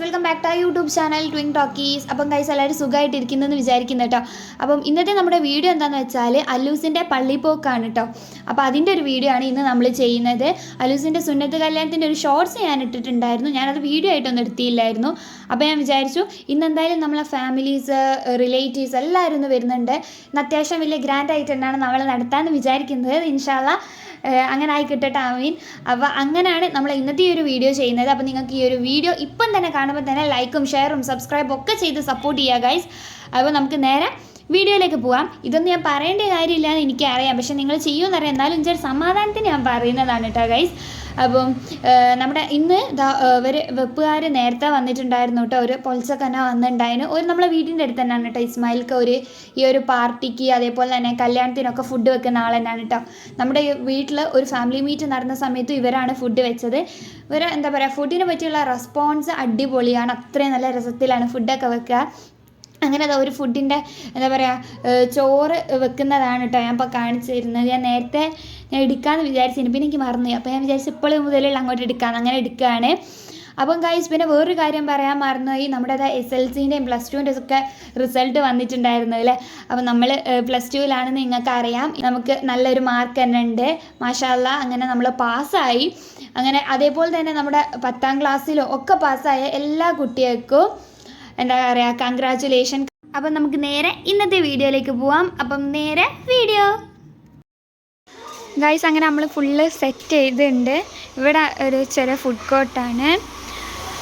Welcome back to YouTube channel twing talkies അപ്പം guys എല്ലാവരും സുഖമായിട്ടിരിക്കുന്നതെന്ന് വിചാരിക്കുന്നു കേട്ടോ അപ്പം ഇന്നത്തെ നമ്മുടെ വീഡിയോ എന്താണെന്ന് വെച്ചാൽ അല്ലൂസിന്റെ പള്ളിപ്പോക്കാണ് കേട്ടോ അപ്പോൾ അതിന്റെ ഒരു വീഡിയോ ആണ് ഇന്ന് നമ്മൾ ചെയ്യുന്നത്. അല്ലൂസിന്റെ സുന്നത്ത് കല്യാണത്തിന്റെ ഒരു ഷോർട്സ് ഞാൻ ഇട്ടിട്ടുണ്ടായിരുന്നു. ഞാനത് വീഡിയോ ആയിട്ടൊന്നും എടുത്തിയില്ലായിരുന്നു അപ്പോൾ ഞാൻ വിചാരിച്ചു ഇന്ന് എന്തായാലും നമ്മളെ ഫാമിലീസ് റിലേറ്റീവ്സ് എല്ലാവരും ഒന്ന് വരുന്നുണ്ട്. ഇന്ന് അത്യാവശ്യം വലിയ ഗ്രാൻഡ് ആയിട്ട് തന്നെയാണ് നമ്മൾ നടത്താമെന്ന് വിചാരിക്കുന്നത്. ഇൻഷാല്ല അങ്ങനെ ആയി കിട്ടട്ടെ ആമീൻ. അപ്പോൾ അങ്ങനെയാണ് നമ്മൾ ഇന്നത്തെ ഈ ഒരു വീഡിയോ ചെയ്യുന്നത്. അപ്പോൾ നിങ്ങൾക്ക് ഈ ഒരു വീഡിയോ ഇപ്പം തന്നെ കാണുമ്പോൾ തന്നെ ലൈക്കും ഷെയറും സബ്സ്ക്രൈബും ഒക്കെ ചെയ്ത് സപ്പോർട്ട് ചെയ്യുക ഗൈസ് അപ്പോൾ നമുക്ക് നേരെ വീഡിയോയിലേക്ക് പോവാം. ഇതൊന്നും ഞാൻ പറയേണ്ട കാര്യമില്ല എന്ന് എനിക്കറിയാം. പക്ഷേ നിങ്ങൾ ചെയ്യുമെന്നറിയാം. എന്നാലും ഒരു സമാധാനത്തിന് ഞാൻ പറയുന്നതാണ് കേട്ടോ ഗൈസ് അപ്പം നമ്മുടെ ഇന്ന് ഇവർ വെപ്പുകാർ നേരത്തെ വന്നിട്ടുണ്ടായിരുന്നു കേട്ടോ. ഒരു പൊൽസക്കന വന്നിട്ടുണ്ടായിരുന്നു. ഒരു നമ്മളെ വീടിന്റെ അടുത്ത് തന്നെയാണ് കേട്ടോ ഇസ്മായിൽക്ക് ഒരു ഈ ഒരു പാർട്ടിക്ക് അതേപോലെ തന്നെ കല്യാണത്തിനൊക്കെ ഫുഡ് വെക്കുന്ന ആൾ തന്നെയാണ് കേട്ടോ. നമ്മുടെ വീട്ടിൽ ഒരു ഫാമിലി മീറ്റ് നടന്ന സമയത്ത് ഇവരാണ് ഫുഡ് വെച്ചത്. ഇവർ എന്താ പറയുക ഫുഡിനെ പറ്റിയുള്ള റെസ്പോൺസ് അടിപൊളിയാണ്. അത്രയും നല്ല രസത്തിലാണ് ഫുഡൊക്കെ വെക്കുക. അങ്ങനെ അതാ ഒരു ഫുഡിന്റെ എന്താ പറയുക ചോറ് വെക്കുന്നതാണ് കേട്ടോ ഞാൻ ഇപ്പോൾ കാണിച്ചു തരുന്നത് ഞാൻ നേരത്തെ ഞാൻ എടുക്കാമെന്ന് വിചാരിച്ചിരുന്നു. പിന്നെ എനിക്ക് മറന്നു അപ്പോൾ ഞാൻ വിചാരിച്ചു ഇപ്പോൾ മുതലുള്ള അങ്ങോട്ട് എടുക്കാമെന്ന് അങ്ങനെ എടുക്കുകയാണ് അപ്പം ഗൈസ് പിന്നെ വേറൊരു കാര്യം പറയാൻ മറന്നുപോയി. നമ്മുടെ എസ് എൽ സിന്റെയും പ്ലസ് ടുവിന്റെ ഒക്കെ റിസൾട്ട് വന്നിട്ടുണ്ടായിരുന്നു അല്ലേ? അപ്പം നമ്മൾ പ്ലസ് ടുവിലാണെന്ന് നിങ്ങൾക്ക് അറിയാം നമുക്ക് നല്ലൊരു മാർക്ക് തന്നെ ഉണ്ട്. മാഷാല്ല അങ്ങനെ നമ്മൾ പാസ്സായി അങ്ങനെ അതേപോലെ തന്നെ നമ്മുടെ പത്താം ക്ലാസ്സിലും ഒക്കെ പാസ്സായ എല്ലാ കുട്ടികൾക്കും എന്താ പറയുക കൺഗ്രാറ്റുലേഷൻ അപ്പം നമുക്ക് നേരെ ഇന്നത്തെ വീഡിയോയിലേക്ക് പോവാം. അപ്പം നേരെ വീഡിയോ. ഗൈസ് അങ്ങനെ നമ്മൾ ഫുള്ള് സെറ്റ് ചെയ്തിട്ടുണ്ട്. ഇവിടെ ഒരു ചെറിയ ഫുഡ് കോർട്ടാണ്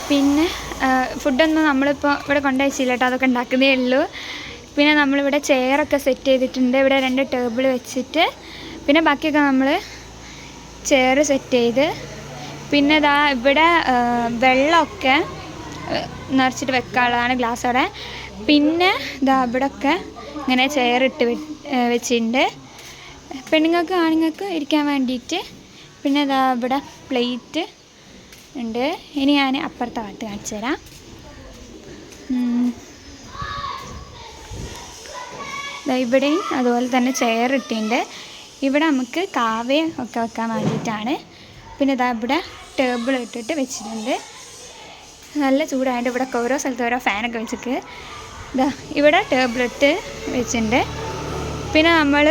പിന്നെ ഫുഡൊന്നും നമ്മളിപ്പോൾ ഇവിടെ കൊണ്ടുവച്ചില്ല കേട്ടോ അതൊക്കെ ഉണ്ടാക്കുന്നേ ഉള്ളൂ. പിന്നെ നമ്മളിവിടെ ചെയറൊക്കെ സെറ്റ് ചെയ്തിട്ടുണ്ട്. ഇവിടെ രണ്ട് ടേബിൾ വെച്ചിട്ട്. പിന്നെ ബാക്കിയൊക്കെ നമ്മൾ ചെയർ സെറ്റ് ചെയ്ത്. പിന്നെ ഇതാ ഇവിടെ വെള്ളമൊക്കെ നിറച്ചിട്ട് വെക്കാനുള്ളതാണ് ഗ്ലാസ് അവിടെ. പിന്നെ ഇതാ ഇവിടെയൊക്കെ ഇങ്ങനെ ചെയർ ഇട്ട് വെച്ചിട്ടുണ്ട്. പെണ്ണുങ്ങൾക്ക് ആണുങ്ങൾക്ക് ഇരിക്കാൻ വേണ്ടിയിട്ട് പിന്നെ ഇതാ ഇവിടെ പ്ലേറ്റ് ഉണ്ട്. ഇനി ഞാൻ അപ്പുറത്തെ ഭാഗത്ത് കാണിച്ചു തരാം. ഇവിടെയും അതുപോലെ തന്നെ ചെയർ ഇട്ടിട്ടുണ്ട്. ഇവിടെ നമുക്ക് കാവയും ഒക്കെ വെക്കാൻ വേണ്ടിയിട്ടാണ്. പിന്നെ ഇതാ ഇവിടെ ടേബിൾ ഇട്ടിട്ട് വെച്ചിട്ടുണ്ട്. നല്ല ചൂടായതുകൊണ്ട് ഇവിടെ ഓരോ സ്ഥലത്ത് ഓരോ ഫാനൊക്കെ വെച്ചിട്ട്. ഇതാ ഇവിടെ ടേബ്ലറ്റ് വെച്ചിട്ടുണ്ട് പിന്നെ നമ്മൾ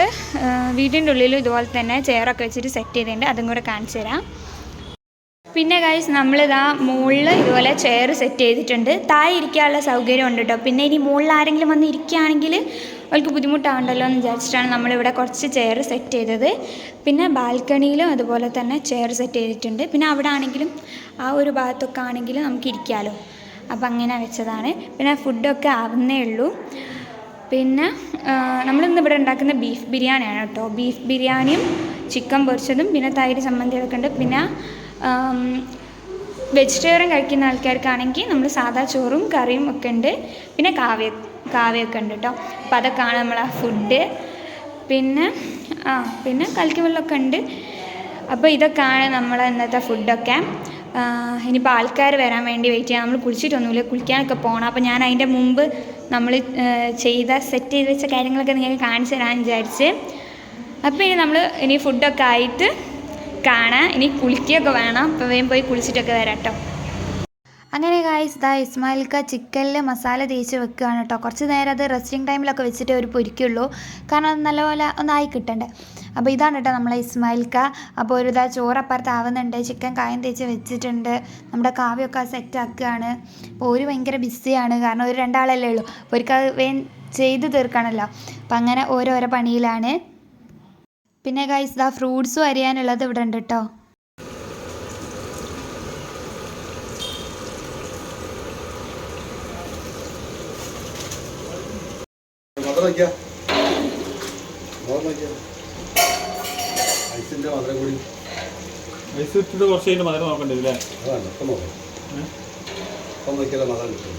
വീടിന്റെ ഉള്ളിൽ ഇതുപോലെ തന്നെ ചെയറൊക്കെ വെച്ചിട്ട് സെറ്റ് ചെയ്തിട്ടുണ്ട് അതും കൂടെ കാണിച്ചു തരാം. പിന്നെ ഗൈസ് നമ്മളിതാ മുകളിൽ ഇതുപോലെ ചെയർ സെറ്റ് ചെയ്തിട്ടുണ്ട്. താഴെ ഇരിക്കാനുള്ള സൗകര്യം ഉണ്ട് കേട്ടോ പിന്നെ ഇനി മുകളിൽ ആരെങ്കിലും വന്ന് ഇരിക്കുകയാണെങ്കിൽ അവർക്ക് ബുദ്ധിമുട്ടാവണ്ടല്ലോ എന്ന് വിചാരിച്ചിട്ടാണ് നമ്മളിവിടെ കുറച്ച് ചെയർ സെറ്റ് ചെയ്തത്. പിന്നെ ബാൽക്കണിയിലും അതുപോലെ തന്നെ ചെയർ സെറ്റ് ചെയ്തിട്ടുണ്ട്. പിന്നെ അവിടെ ആണെങ്കിലും ആ ഒരു ഭാഗത്തൊക്കെ ആണെങ്കിലും നമുക്ക് ഇരിക്കാമല്ലോ അപ്പം അങ്ങനെ വെച്ചതാണ്. പിന്നെ ഫുഡൊക്കെ ആവുന്നേ ഉള്ളൂ. പിന്നെ നമ്മളിന്ന് ഇവിടെ ഉണ്ടാക്കുന്ന ബീഫ് ബിരിയാണിയാണ് കേട്ടോ. ബീഫ് ബിരിയാണിയും ചിക്കൻ പൊരിച്ചതും പിന്നെ തൈര് ചമ്മന്തിയൊക്കെ ഉണ്ട്. പിന്നെ വെജിറ്റേറിയൻ കഴിക്കുന്ന ആൾക്കാർക്കാണെങ്കിൽ നമ്മൾ സാദാ ചോറും കറിയും ഒക്കെ ഉണ്ട്. പിന്നെ കാവ്യ കാവ്യമൊക്കെ ഉണ്ട് കേട്ടോ അപ്പോൾ അതൊക്കെയാണ് നമ്മളെ ഫുഡ് പിന്നെ ആ പിന്നെ കലക്കി വെള്ളമൊക്കെ ഉണ്ട്. അപ്പോൾ ഇതൊക്കെയാണ് നമ്മളെ ഇന്നത്തെ ഫുഡൊക്കെ ഇനിയിപ്പോൾ ആൾക്കാർ വരാൻ വേണ്ടി വെയിറ്റ് ചെയ്യാം. നമ്മൾ കുളിച്ചിട്ടൊന്നുമില്ല. കുളിക്കാനൊക്കെ പോകണം അപ്പോൾ ഞാൻ അതിന്റെ മുമ്പ് നമ്മൾ ചെയ്ത സെറ്റ് ചെയ്ത് വെച്ച കാര്യങ്ങളൊക്കെ നിങ്ങൾക്ക് കാണിച്ചു തരാമെന്ന് വിചാരിച്ച്. അപ്പോൾ ഇനി നമ്മൾ ഇനി ഫുഡൊക്കെ ആയിട്ട് കാണാം. ഇനി കുളിക്കുകയൊക്കെ വേണം. അപ്പോൾ വേഗം പോയി കുളിച്ചിട്ടൊക്കെ വരാം കേട്ടോ അങ്ങനെ ഗായ്സ് ദാ ഇസ്മായിൽക്ക ചിക്കനിൽ മസാല തേച്ച് വെക്കുകയാണ് കേട്ടോ കുറച്ച് നേരം അത് റെസ്റ്റിംഗ് ടൈമിലൊക്കെ വെച്ചിട്ട് ഒരു പൊരിക്കുള്ളൂ. കാരണം നല്ലപോലെ ഒന്നായി കിട്ടണ്ടേ. അപ്പോൾ ഇതാണ് കേട്ടോ നമ്മളെ ഇസ്മായിൽക്ക. അപ്പോൾ ഒരു ഇതാ ചോറപ്പുറത്ത് ആവുന്നുണ്ട്. ചിക്കൻ കായം തേച്ച് വെച്ചിട്ടുണ്ട്. നമ്മുടെ കാവ്യമൊക്കെ സെറ്റ് ആക്കുകയാണ്. അപ്പോൾ ഒരു ഭയങ്കര ബിസിയാണ് കാരണം ഒരു രണ്ടാളല്ലേ ഉള്ളൂ. അപ്പോൾ ഒരിക്കൽ വേൻ ചെയ്ത് തീർക്കണമല്ലോ അപ്പം അങ്ങനെ ഓരോരോ പണിയിലാണ്. പിന്നെ ഗൈസ് ദാ ഫ്രൂട്ട്സും അരിയാനുള്ളത് ഇവിടെ ഉണ്ട് കേട്ടോ മധുരം വയ്ക്കാം മധുരം വയ്ക്കാം ഐസിന്റെ മധുരം കൂടി. ഐസ് ഇട്ടിട്ട് കുറച്ച് കഴിഞ്ഞ് മധുരം നോക്കണ്ടേ അല്ലേ? അതാണ് ഇപ്പം നോക്കാം. ഇപ്പം നോക്കിയാലേ മധുരം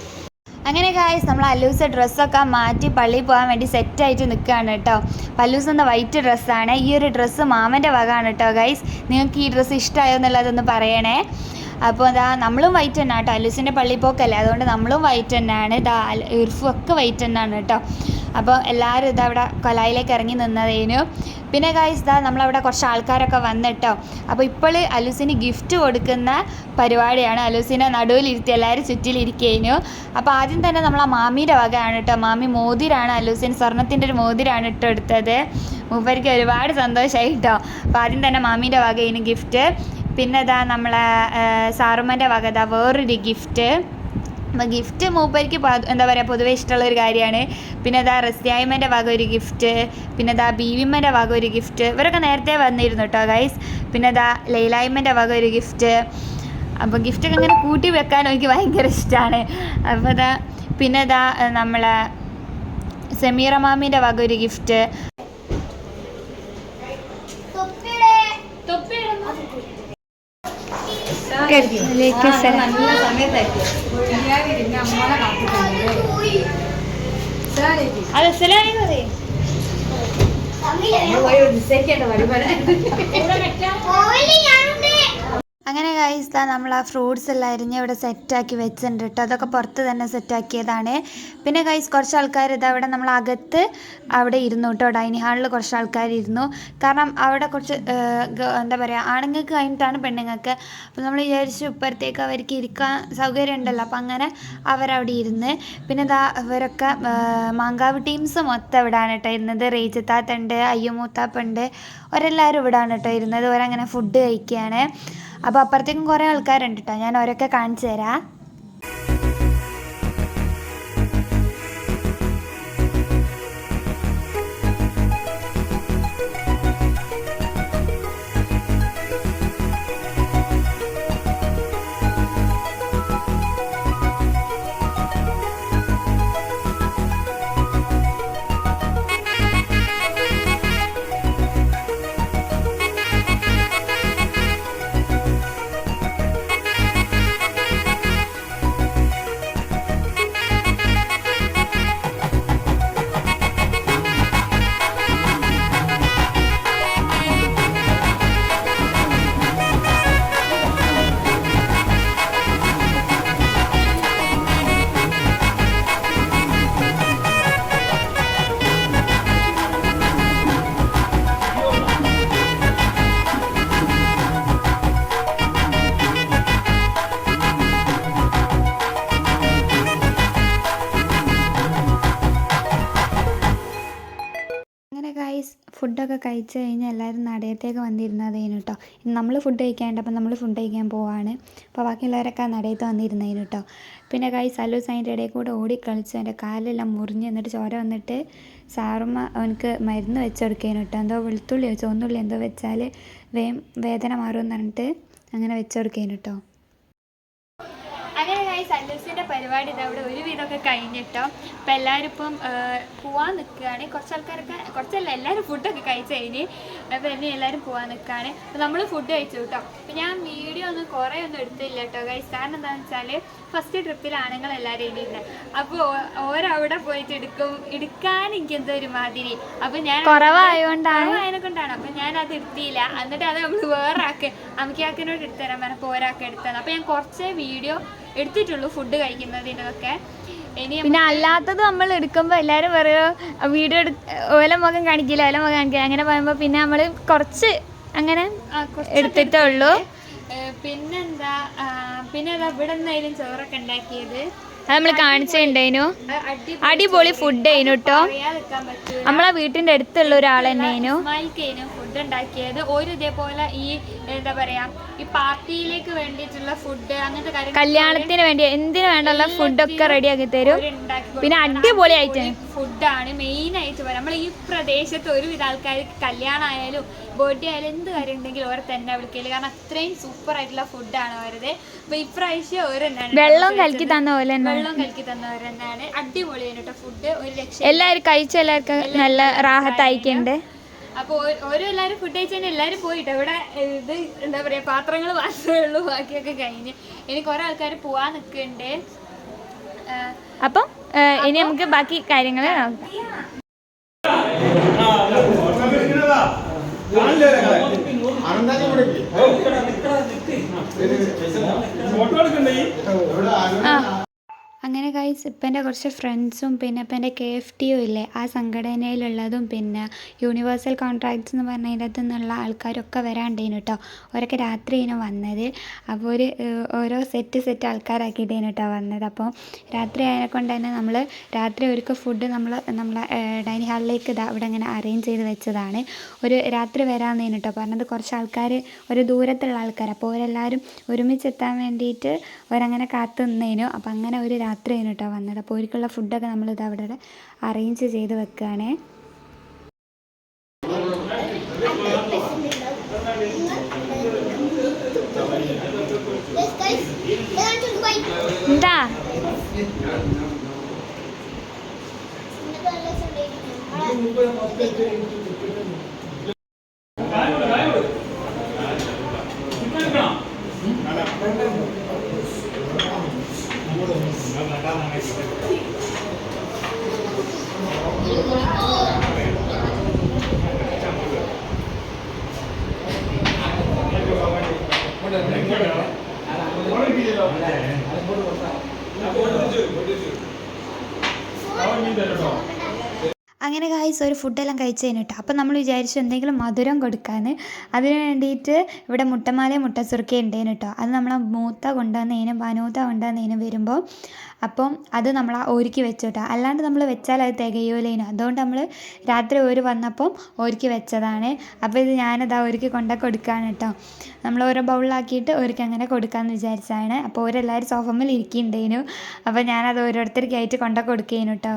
അങ്ങനെ ഗായ്സ് നമ്മൾ അല്ലൂസ ഡ്രസ്സൊക്കെ മാറ്റി പള്ളിയിൽ പോകാൻ വേണ്ടി സെറ്റായിട്ട് നിൽക്കുകയാണ് കേട്ടോ. പല്ലൂസ് എന്ന വൈറ്റ് ഡ്രസ്സാണ് ഈ ഒരു ഡ്രസ്സ് മാമന്റെ വകയാണ് കേട്ടോ ഗൈസ് നിങ്ങൾക്ക് ഈ ഡ്രസ്സ് ഇഷ്ടമായോ എന്നുള്ളതൊന്ന് പറയണേ. അപ്പോൾ ഇതാ നമ്മളും വൈറ്റ് തന്നെ കേട്ടോ. അല്ലൂസിന്റെ പള്ളിയിൽ പോക്കല്ലേ? അതുകൊണ്ട് നമ്മളും വൈറ്റ് തന്നെയാണ് ഇതാ ഇർഫും ഒക്കെ വൈറ്റ് തന്നെയാണ് കേട്ടോ. അപ്പോൾ എല്ലാവരും ഇതവിടെ കൊലായിലേക്ക് ഇറങ്ങി നിന്നതേനു. പിന്നെ ഗായ്സ് ഇതാ നമ്മളവിടെ കുറച്ച് ആൾക്കാരൊക്കെ വന്നിട്ടോ. അപ്പോൾ ഇപ്പോൾ അലൂസിന് ഗിഫ്റ്റ് കൊടുക്കുന്ന പരിപാടിയാണ്. അലൂസിനെ നടുവിലിരുത്തി എല്ലാവരും ചുറ്റിലിരിക്കുന്നു അപ്പോൾ ആദ്യം തന്നെ നമ്മൾ ആ മാമിയുടെ വകയാണ് കേട്ടോ. മാമി മോതിരാണ് അലൂസിൻ സ്വർണത്തിന്റെ ഒരു മോതിരാണ് ഇട്ടോ എടുത്തത് മൂപ്പർക്ക് ഒരുപാട് സന്തോഷമായി കേട്ടോ. അപ്പോൾ ആദ്യം തന്നെ മാമീന്റെ വകയിന് ഗിഫ്റ്റ് പിന്നെ ഇതാ നമ്മളെ സാറുമ്മന്റെ വക ഇതാ വേറൊരു ഗിഫ്റ്റ് അപ്പോൾ ഗിഫ്റ്റ് മൂപ്പർക്ക് എന്താ പറയുക പൊതുവേ ഇഷ്ടമുള്ള ഒരു കാര്യമാണ്. പിന്നെ അതാ റസ്യായ്മന്റെ വക ഒരു ഗിഫ്റ്റ് പിന്നെ അതാ ബീവിമ്മന്റെ വക ഒരു ഗിഫ്റ്റ് ഇവരൊക്കെ നേരത്തെ വന്നിരുന്നു കേട്ടോ ഗൈസ് പിന്നെ അതാ ലൈലായ്മന്റെ വക ഒരു ഗിഫ്റ്റ് അപ്പോൾ ഗിഫ്റ്റൊക്കെ ഇങ്ങനെ കൂട്ടി വെക്കാൻ എനിക്ക് ഭയങ്കര ഇഷ്ടമാണ് അപ്പോൾ അതാ പിന്നെ അതാ നമ്മളെ സെമീറ മാമീന്റെ വക ഒരു ഗിഫ്റ്റ് നല്ല സമയത്തായിരിക്കും. ഒഴിയാതിരുന്ന് അമ്മളെ കാത്തിട്ടുണ്ട് അത് അസ്സലാമി പറയും നമ്മൾ പോയി നിശ്ചയിക്കേണ്ട വരുമാനം അങ്ങനെ ദാ നമ്മൾ ആ ഫ്രൂട്ട്സ് എല്ലാം അരിഞ്ഞ് ഇവിടെ സെറ്റാക്കി വെച്ചിട്ടുണ്ട് കേട്ടോ അതൊക്കെ പുറത്ത് തന്നെ സെറ്റാക്കിയതാണ് പിന്നെ ഗൈസ് കുറച്ച് ആൾക്കാർ ഇതാ അവിടെ നമ്മൾ അകത്ത് അവിടെ ഇരുന്നു കേട്ടോ ഡൈനിങ് ഹാളിൽ കുറച്ച് ആൾക്കാർ ഇരുന്നു. കാരണം അവിടെ കുറച്ച് എന്താ പറയുക ആണുങ്ങൾക്ക് കഴിഞ്ഞിട്ടാണ് പെണ്ണുങ്ങൾക്ക്. അപ്പോൾ നമ്മൾ വിചാരിച്ചു ഇപ്പുറത്തേക്ക് അവർക്ക് ഇരിക്കാൻ സൗകര്യം ഉണ്ടല്ലോ. അപ്പോൾ അങ്ങനെ അവരവിടെ ഇരുന്ന്. പിന്നെ ഇതാ ഇവരൊക്കെ മാങ്കാവ് ടീംസ് മൊത്തം ഇവിടെയാണ് കേട്ടോ ഇരുന്നത്. റേജിത്താത്തുണ്ട് അയ്യമൂത്താപ്പുണ്ട് അവരെല്ലാവരും ഇവിടെയാണ് കേട്ടോ ഇരുന്നത്. അവരങ്ങനെ ഫുഡ് കഴിക്കുകയാണ് അപ്പോൾ അപ്പുറത്തേക്കും കുറേ ആൾക്കാരുണ്ട് കേട്ടോ ഞാൻ അവരൊക്കെ കാണിച്ചു തരാം. കഴിച്ച് കഴിഞ്ഞാൽ എല്ലാവരും നടയത്തേക്ക് വന്നിരുന്നതേനു കേട്ടോ നമ്മൾ ഫുഡ് കഴിക്കാണ്ട് അപ്പം നമ്മൾ ഫുഡ് കഴിക്കാൻ പോവാണ്. അപ്പോൾ ബാക്കിയുള്ളവരൊക്കെ നടയത്ത് വന്നിരുന്നതിന് കേട്ടോ പിന്നെ കൈ സലൂസ് അതിന്റെ ഇടയിൽ കൂടെ ഓടിക്കളിച്ച് എന്റെ കാലെല്ലാം മുറിഞ്ഞ് എന്നിട്ട് ചോര വന്നിട്ട് സാറുമ്മ അവനക്ക് മരുന്ന് വെച്ചെടുക്കേനു കേട്ടോ എന്തോ വെളുത്തുള്ളിയോ ചുവന്നുള്ളി എന്തോ വെച്ചാൽ വേം വേദന മാറുമെന്ന് പറഞ്ഞിട്ട് അങ്ങനെ വെച്ചെടുക്കേനു കേട്ടോ അങ്ങനെ ഗൈസ് അല്ലൂസിന്റെ പരിപാടി ഇത് അവിടെ ഒരുവിധമൊക്കെ കഴിഞ്ഞിട്ടോ. അപ്പം എല്ലാവരും ഇപ്പം പോവാൻ നിൽക്കുകയാണ് കുറച്ച് ആൾക്കാരൊക്കെ കുറച്ചല്ല എല്ലാവരും ഫുഡൊക്കെ കഴിച്ച് കഴിഞ്ഞ് അപ്പോൾ എന്നെ എല്ലാവരും പോവാൻ നിൽക്കുകയാണ് അപ്പോൾ നമ്മൾ ഫുഡ് കഴിച്ചു കേട്ടോ അപ്പം ഞാൻ വീഡിയോ ഒന്നും കുറേ ഒന്നും എടുത്തില്ല കേട്ടോ ഗൈസ് കാരണം എന്താണെന്ന് വെച്ചാൽ ഫസ്റ്റ് ട്രിപ്പിൽ ആണുങ്ങൾ എല്ലാവരും എഴുതിയിരുന്നത് അപ്പോൾ ഓരവിടെ പോയിട്ട് എടുക്കും എടുക്കാൻ എനിക്ക് എന്തോ ഒരു മാതിരി. അപ്പോൾ ഞാൻ കുറവായതുകൊണ്ടാണ് കുറവായതിനെ കൊണ്ടാണ് അപ്പം ഞാൻ അത് എടുത്തില്ല. എന്നിട്ട് അത് നമ്മൾ വേറെ ആക്ക് അമ്മക്കാക്കിനോട് എടുത്തു തരാൻ പറഞ്ഞപ്പോൾ ഒരാൾക്ക് എടുത്തത് അപ്പോൾ ഞാൻ കുറച്ച് വീഡിയോ എടുത്തിട്ടുള്ളൂ ഫുഡ് കഴിക്കുന്നതിനൊക്കെ. പിന്നെ അല്ലാത്തത് നമ്മൾ എടുക്കുമ്പോൾ എല്ലാവരും പറയുക വീഡിയോ എടു ഓല മുഖം കാണിക്കില്ല ഓല മുഖം കാണിക്കില്ല അങ്ങനെ പറയുമ്പോൾ പിന്നെ നമ്മൾ കുറച്ച് അങ്ങനെ എടുത്തിട്ടേ ഉള്ളൂ പിന്നെന്താ പിന്നെ ഇവിടെ നിന്നായാലും ചോറൊക്കെ ഉണ്ടാക്കിയത്? അത് നമ്മൾ കാണിച്ചിട്ടുണ്ടായിനു അടിപൊളി ഫുഡ് ആയിനു കേട്ടോ നമ്മളെ വീട്ടിന്റെ അടുത്തുള്ള ഒരാൾ തന്നെയായിരുന്നു ഫുഡ് ഉണ്ടാക്കിയത് ഒരു ഇതേപോലെ ഈ എന്താ പറയാ ഈ പാർട്ടിയിലേക്ക് വേണ്ടിയിട്ടുള്ള ഫുഡ് അങ്ങനത്തെ കാര്യം കല്യാണത്തിന് വേണ്ടി എന്തിനു വേണ്ടുള്ള ഫുഡൊക്കെ ആക്കി തരും. പിന്നെ അടിപൊളിയായിട്ട് ഫുഡാണ് മെയിൻ ആയിട്ട് പറയാം നമ്മൾ ഈ പ്രദേശത്ത് ഒരുവിധ ആൾക്കാർ കല്യാണം ആയാലും ബർത്ത്ഡേ ആയാലും എന്ത് കാര്യം ഉണ്ടെങ്കിലും ഓരോ തന്നെ വിളിക്കൽ. കാരണം അത്രയും സൂപ്പർ ആയിട്ടുള്ള ഫുഡാണ് അവരത്. അപ്പൊ ഇപ്രാവശ്യം ഓരോന്നാണ് വെള്ളം കലക്കി തന്ന പോലെ വെള്ളം കലക്കി തന്നവർ തന്നെയാണ്. അടിപൊളിയാണ് കേട്ടോ ഫുഡ്. ഒരു ലക്ഷം എല്ലാവരും കഴിച്ച എല്ലാവർക്കും നല്ല റാഹത്തായിക്കുണ്ട് അപ്പോൾ ഓരോ എല്ലാവരും ഫുഡ് കഴിച്ചാൽ എല്ലാവരും പോയിട്ട്? ഇവിടെ ഇത് എന്താ പറയുക പാത്രങ്ങൾ മാത്രമേ ഉള്ളൂ ബാക്കിയൊക്കെ കഴിഞ്ഞ്. ഇനി കുറേ ആൾക്കാർ പോവാൻ നിൽക്കുന്നുണ്ട് അപ്പം ഇനി നമുക്ക് ബാക്കി കാര്യങ്ങൾ നോക്കാം. ഫോട്ടോ എടുക്കണ്ടേ? അങ്ങനെ ഗൈസ് ഇപ്പം എന്റെ കുറച്ച് ഫ്രണ്ട്സും പിന്നെ ഇപ്പം എന്റെ കെ എഫ് ടി ഒ ഇല്ലേ? ആ സംഘടനയിലുള്ളതും പിന്നെ യൂണിവേഴ്സൽ കോൺട്രാക്ട്സ് എന്ന് പറഞ്ഞതിന്റെ അകത്തു നിന്നുള്ള ആൾക്കാരൊക്കെ വരാണ്ടേനു കേട്ടോ ഓരൊക്കെ രാത്രിയാണ് വന്നത്. അപ്പോൾ ഒരു ഓരോ സെറ്റ് സെറ്റ് ആൾക്കാരാക്കിയിട്ടേനു കേട്ടോ വന്നത്. അപ്പോൾ രാത്രി ആയതിനെ കൊണ്ട് തന്നെ നമ്മൾ രാത്രി ഒരുക്ക് ഫുഡ് നമ്മൾ നമ്മളെ ഡൈനിങ് ഹാളിലേക്ക് ഇതാ ഇവിടെ ഇങ്ങനെ അറേഞ്ച് ചെയ്ത് വെച്ചതാണ്. ഒരു രാത്രി വരാമെന്നേനു കേട്ടോ പറഞ്ഞത്. കുറച്ച് ആൾക്കാർ ഒരു ദൂരത്തുള്ള ആൾക്കാർ അപ്പോൾ അവരെല്ലാവരും ഒരുമിച്ചെത്താൻ വേണ്ടിയിട്ട് അവരങ്ങനെ കാത്തു അപ്പോൾ അങ്ങനെ ഒരു രാത്രി ചെയ്യണം കേട്ടോ വന്നത് അപ്പോൾ അവർക്കുള്ള ഫുഡൊക്കെ നമ്മളിത് അവിടെ അറേഞ്ച് ചെയ്ത് വെക്കുകയാണേ എന്താ? போட்டு வச்சு போட்டு வச்சு அவன் மீன் தட்டட்டும் അങ്ങനെ കായ്സ് ഒരു ഫുഡെല്ലാം കഴിച്ച് കഴിഞ്ഞിട്ട് അപ്പം നമ്മൾ വിചാരിച്ചു എന്തെങ്കിലും മധുരം കൊടുക്കാൻ അതിന് വേണ്ടിയിട്ട് ഇവിടെ മുട്ടമാല മുട്ടസുറുക്കി ഉണ്ടേനു കേട്ടോ അത് നമ്മൾ മൂത്ത കൊണ്ടുവന്നതിനും പനൂത്ത കൊണ്ടുവന്നതിനും വരുമ്പോൾ അപ്പം അത് നമ്മൾ ഒരുക്കി വെച്ചു കേട്ടോ അല്ലാണ്ട് നമ്മൾ വെച്ചാൽ അത് തികയൂലേനു. അതുകൊണ്ട് നമ്മൾ രാത്രി ഒരു വന്നപ്പം ഒരുക്കി വെച്ചതാണ്. അപ്പോൾ ഇത് ഞാനതാ ഒരുക്കി കൊണ്ട കൊടുക്കുകയാണ് കേട്ടോ നമ്മൾ ഓരോ ബൗളിലാക്കിയിട്ട് ഒരുക്കി അങ്ങനെ കൊടുക്കാമെന്ന് വിചാരിച്ചതാണ്. അപ്പോൾ ഓരെല്ലാവരും സോഫമ്മിൽ ഇരിക്കുന്നുണ്ടേനു അപ്പോൾ ഞാനത് ഓരോരുത്തർക്കായിട്ട് കൊണ്ട കൊടുക്കേനു കേട്ടോ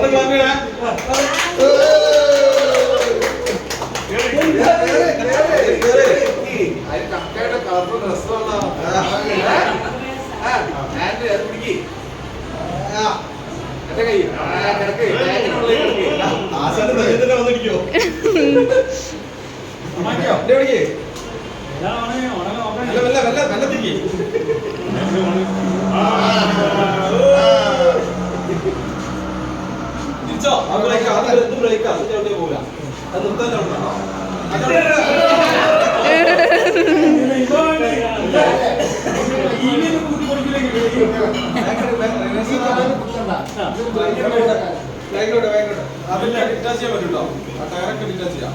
അത് നല്ല നല്ല കേറ്. Detach ചെയ്യാൻ പറ്റും ട്ടോ. ആ ടയറൊക്കെ detach ചെയ്യാം.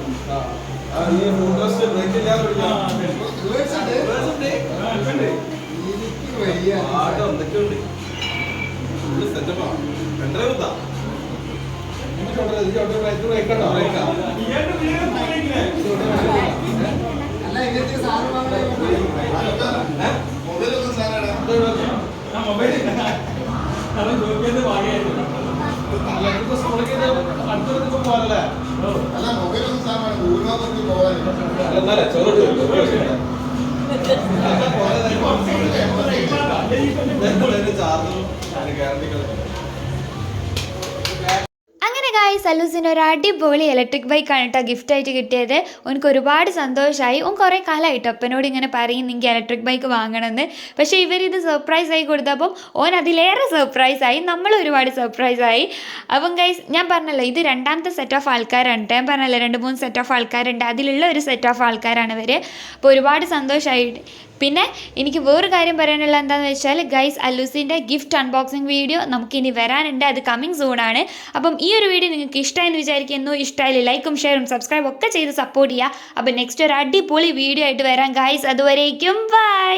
ഈ rest break ഇല്ലാതെ. പാട്ട് എന്തൊക്കെയുണ്ട്? ഫുള്ള് സെറ്റപ്പാണ് പെൺഡ്രൈവ് കുത്താ. ഇത് ചോട്ടെ, അല്ല, ഇതിപ്പോ സ്കൂളിലേക്ക് ഇത് അടുത്തൊരു സല്ലൂസിന് ഒരു അടിപൊളി ഇലക്ട്രിക് ബൈക്കാണ് കേട്ടോ ഗിഫ്റ്റായിട്ട് കിട്ടിയത്. ഓനക്ക് ഒരുപാട് സന്തോഷമായി ഓൻ കുറേ കാലമായിട്ട് അപ്പനോട് ഇങ്ങനെ പറയും എനിക്ക് ഇലക്ട്രിക് ബൈക്ക് വാങ്ങണമെന്ന് പക്ഷേ ഇവരിത് സർപ്രൈസ് ആയി കൊടുത്തപ്പം ഓൻ അതിലേറെ സർപ്രൈസ് ആയി. നമ്മൾ ഒരുപാട് സർപ്രൈസ് ആയി. അപ്പം ഗൈസ് ഞാൻ പറഞ്ഞല്ലോ ഇത് രണ്ടാമത്തെ സെറ്റ് ഓഫ് ആൾക്കാരാണ്. ഞാൻ പറഞ്ഞല്ലോ രണ്ട് മൂന്ന് സെറ്റ് ഓഫ് ആൾക്കാരുണ്ട്. അതിലുള്ള ഒരു സെറ്റ് ഓഫ് ആൾക്കാരാണ് ഇവർ അപ്പോൾ ഒരുപാട് സന്തോഷമായി പിന്നെ എനിക്ക് വേറൊരു കാര്യം പറയാനുള്ള എന്താണെന്ന് വെച്ചാൽ ഗൈസ് അല്ലൂസിന്റെ ഗിഫ്റ്റ് അൺബോക്സിങ് വീഡിയോ നമുക്കിനി വരാനുണ്ട്. അത് കമ്മിങ് സൂണാണ് അപ്പം ഈ ഒരു വീഡിയോ നിങ്ങൾക്ക് ഇഷ്ടമായെന്ന് വിചാരിക്കുന്നു. ഇഷ്ടമായി ലൈക്കും ഷെയറും സബ്സ്ക്രൈബും ഒക്കെ ചെയ്ത് സപ്പോർട്ട് ചെയ്യുക അപ്പം നെക്സ്റ്റ് ഒരു അടിപൊളി വീഡിയോ ആയിട്ട് വരാം ഗൈസ് അതുവരേക്കും ബൈ